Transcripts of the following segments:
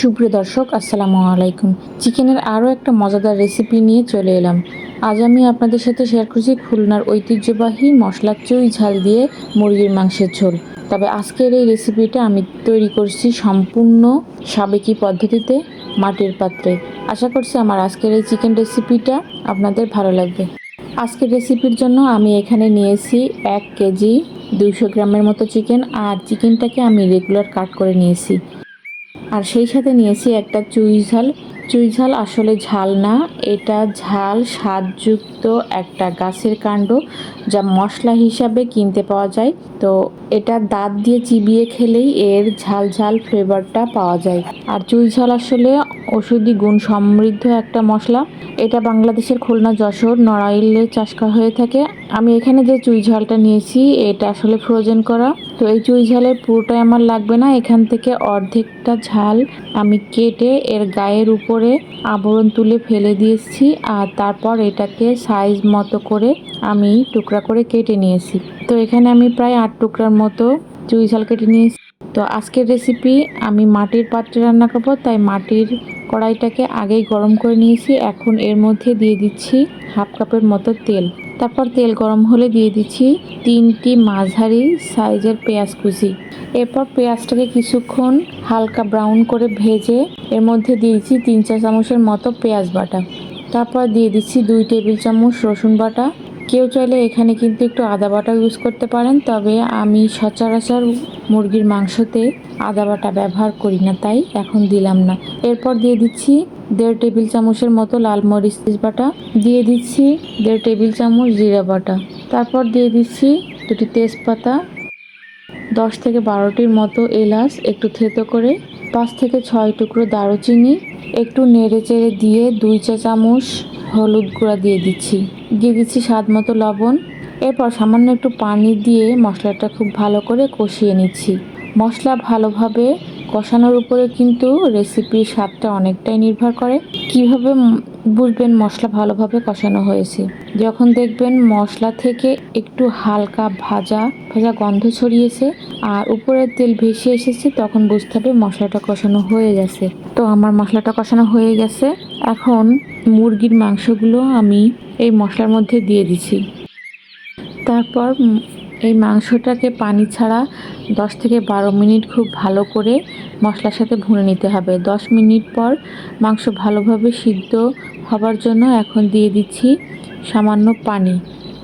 সুপ্রিয় দর্শক, আসসালামু আলাইকুম। চিকেনের আরও একটা মজাদার রেসিপি নিয়ে চলে এলাম। আজ আমি আপনাদের সাথে শেয়ার করছি খুলনার ঐতিহ্যবাহী মশলা চুই ঝাল দিয়ে মুরগির মাংসের ঝোল। তবে আজকের এই রেসিপিটা আমি তৈরি করছি সম্পূর্ণ সাবেকি পদ্ধতিতে, মাটির পাত্রে। আশা করছি আমার আজকের এই চিকেন রেসিপিটা আপনাদের ভালো লাগবে। আজকের রেসিপির জন্য আমি এখানে নিয়েছি এক কেজি দুইশো গ্রামের মতো চিকেন আর চিকেনটাকে আমি রেগুলার কাট করে নিয়েছি। আর সেই সাথে নিয়েছি একটা চুই ঝাল। চুই ঝাল আসলে ঝাল না, এটা ঝাল স্বাদযুক্ত একটা গাছের কাণ্ড যা মশলা হিসাবে কিনতে পাওয়া যায়। তো এটা দাঁত দিয়ে চিবিয়ে খেলেই এর ঝাল ঝাল ফ্লেভারটা পাওয়া যায়। আর চুই ঝাল আসলে ওষুধি গুণ সমৃদ্ধ একটা মশলা। এটা বাংলাদেশের খুলনা, যশোর, নড়াইলে চাষ করা হয়ে থাকে। আমি এখানে যে চুই ঝালটা নিয়েছি, এটা আসলে ফ্রোজেন করা। তো এই চুই ঝালের পুরোটাই আমার লাগবে না। এখান থেকে অর্ধেকটা ঝাল আমি কেটে এর গায়ের উপরে আবরণ তুলে ফেলে দিয়েছি আর তারপর এটাকে সাইজ মতো করে আমি টুকরা করে কেটে নিয়েছি। তো এখানে আমি প্রায় আট টুকরার মতো চুই ঝাল কেটে নিয়েছি। তো আজকের রেসিপি আমি মাটির পাত্রে রান্না করব, তাই মাটির কড়াইটাকে আগেই গরম করে নিয়েছি। এখন এর মধ্যে দিয়ে দিচ্ছি হাফ কাপের মতো তেল। তারপর তেল গরম হলে দিয়ে দিচ্ছি তিনটি মাঝারি সাইজের পেঁয়াজ কুচি। এরপর পেঁয়াজটাকে কিছুক্ষণ হালকা ব্রাউন করে ভেজে এর মধ্যে দিয়েছি তিন চার চামচের মতো পেঁয়াজ বাটা। তারপর দিয়ে দিচ্ছি দুই টেবিল চামচ রসুন বাটা কেউ চাইলে এখানে কিন্তু একটু আদা বাটা ইউজ করতে পারেন, তবে আমি সচরাচর মুরগির মাংসতে আদা বাটা ব্যবহার করি না, তাই এখন দিলাম না। এরপর দিয়ে দিচ্ছি দেড় টেবিল চামচের মতো লাল মরিচ বাটা দিয়ে দিচ্ছি দেড় টেবিল চামচ জিরা বাটা, তারপর দিয়ে দিচ্ছি দুটি তেজপাতা, দশ থেকে বারোটির মতো এলাচ একটু থেতো করে পাঁচ থেকে ছয় টুকরো দারুচিনি, একটু নেড়ে চেড়ে দিয়ে দুই চা চামচ হলুদ গুঁড়া দিয়ে দিচ্ছি। দিয়ে দিচ্ছি স্বাদ মতো লবণ। এরপর সামান্য একটু পানি দিয়ে মশলাটা খুব ভালো করে কষিয়ে নিচ্ছি। মশলা ভালোভাবে কষানোর উপরে কিন্তু রেসিপির স্বাদটা অনেকটাই নির্ভর করে। কীভাবে বুঝবেন মশলা ভালোভাবে কষানো হয়েছে? যখন দেখবেন মশলা থেকে একটু হালকা ভাজা ভাজা গন্ধ ছড়িয়েছে আর উপরের তেল ভেসে এসেছে, তখন বুঝতে হবে মশলাটা কষানো হয়ে গেছে। তো আমার মশলাটা কষানো হয়ে গেছে। এখন মুরগির মাংসগুলো আমি এই মশলার মধ্যে দিয়ে দিছি তারপর এই মাংসটাকে পানি ছাড়া দশ থেকে বারো মিনিট খুব ভালো করে মশলার সাথে ভুনে নিতে হবে। দশ মিনিট পর মাংস ভালোভাবে সিদ্ধ হবার জন্য এখন দিয়ে দিচ্ছি সামান্য পানি।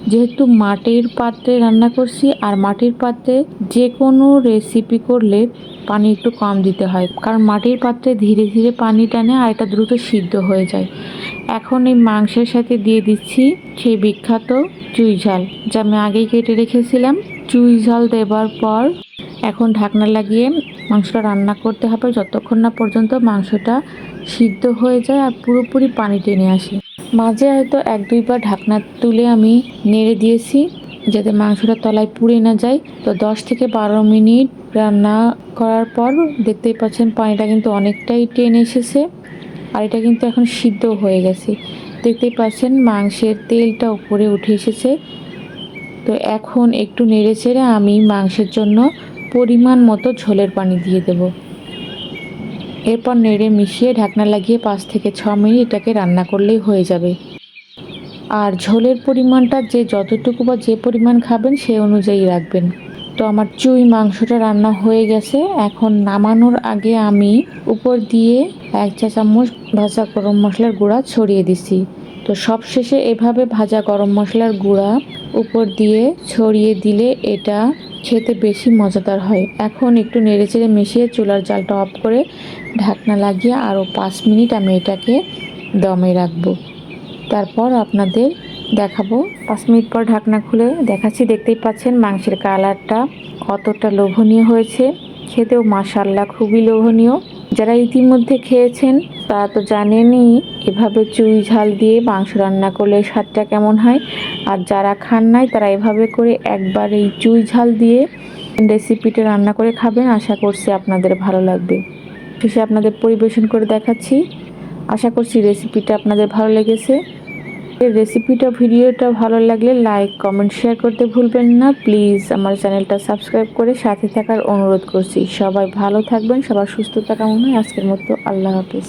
যেহেতু মাটির পাত্রে রান্না করছি আর মাটির পাত্রে যে কোনো রেসিপি করলে পানি একটু কম দিতে হয়। কারণ মাটির পাত্রে ধীরে ধীরে পানি টানে আর এটা দ্রুত সিদ্ধ হয়ে যায়। এখন এই মাংসের সাথে দিয়ে দিচ্ছি সেই বিখ্যাত চুই ঝাল, যা আমি আগেই কেটে রেখেছিলাম। চুই ঝাল দেবার পর এখন ঢাকনা লাগিয়ে মাংসটা রান্না করতে হবে যতক্ষণ না পর্যন্ত মাংসটা সিদ্ধ হয়ে যায় আর পুরোপুরি পানি টেনে আসে। মাঝে হয়তো এক দুইবার ঢাকনা তুলে আমি নেড়ে দিয়েছি যাতে মাংসটা তলায় পুড়ে না যায়। তো দশ থেকে বারো মিনিট রান্না করার পর দেখতেই পাচ্ছেন পানিটা কিন্তু অনেকটাই টেনে এসেছে আর এটা কিন্তু এখন সিদ্ধ হয়ে গেছে। দেখতেই পাচ্ছেন মাংসের তেলটা উপরে উঠে এসেছে। তো এখন একটু নেড়ে চেড়ে আমি মাংসের জন্য পরিমাণ মতো ঝোলের পানি দিয়ে দেব। এরপর নেড়ে মিশিয়ে ঢাকনা লাগিয়ে পাঁচ থেকে ছ মিনিট এটাকে রান্না করলেই হয়ে যাবে। আর ঝোলের পরিমাণটা যে যতটুকু বা যে পরিমাণ খাবেন সে অনুযায়ী রাখবেন। তো আমার চুই মাংসটা রান্না হয়ে গেছে। এখন নামানোর আগে আমি উপর দিয়ে এক চা চামচ ভাজা গরম মশলার গুঁড়া ছড়িয়ে দিছি তো সব শেষে এভাবে ভাজা গরম মশলার গুঁড়া উপর দিয়ে ছড়িয়ে দিলে এটা খেতে বেশি মজাদার হয়। এখন একটু নেড়েচেড়ে মিশিয়ে চুলার জালটা অফ করে ঢাকনা লাগিয়ে আরও পাঁচ মিনিট আমি এটাকে দমে রাখব। তারপর আপনাদের দেখাবো। পাঁচ মিনিট পর ঢাকনা খুলে দেখাচ্ছি, দেখতেই পাচ্ছেন মাংসের কালারটা কতটা লোভনীয় হয়েছে। খেতেও মাসাল্লা খুবই লোভনীয়। যারা ইতিমধ্যে খেয়েছেন তারা তো জানেনই, এভাবে চুই ঝাল দিয়ে মাংস রান্না করলে স্বাদটা কেমন হয়? আর যারা খান নাই, তারা এভাবে করে একবার এই চুই ঝাল দিয়ে রেসিপিটা রান্না করে খাবেন। আশা করছি আপনাদের ভালো লাগবে। শেষে আপনাদের পরিবেশন করে দেখাচ্ছি। আশা করছি রেসিপিটা আপনাদের ভালো লেগেছে। রেসিপিটা ভিডিওটা ভালো লাগলে লাইক কমেন্ট শেয়ার করতে ভুলবেন না। প্লিজ আমার চ্যানেলটা সাবস্ক্রাইব করে সাথে থাকার অনুরোধ করছি। সবাই ভালো থাকবেন, সবার সুস্থতা কামনায় আজকের মতো আল্লাহ হাফিজ।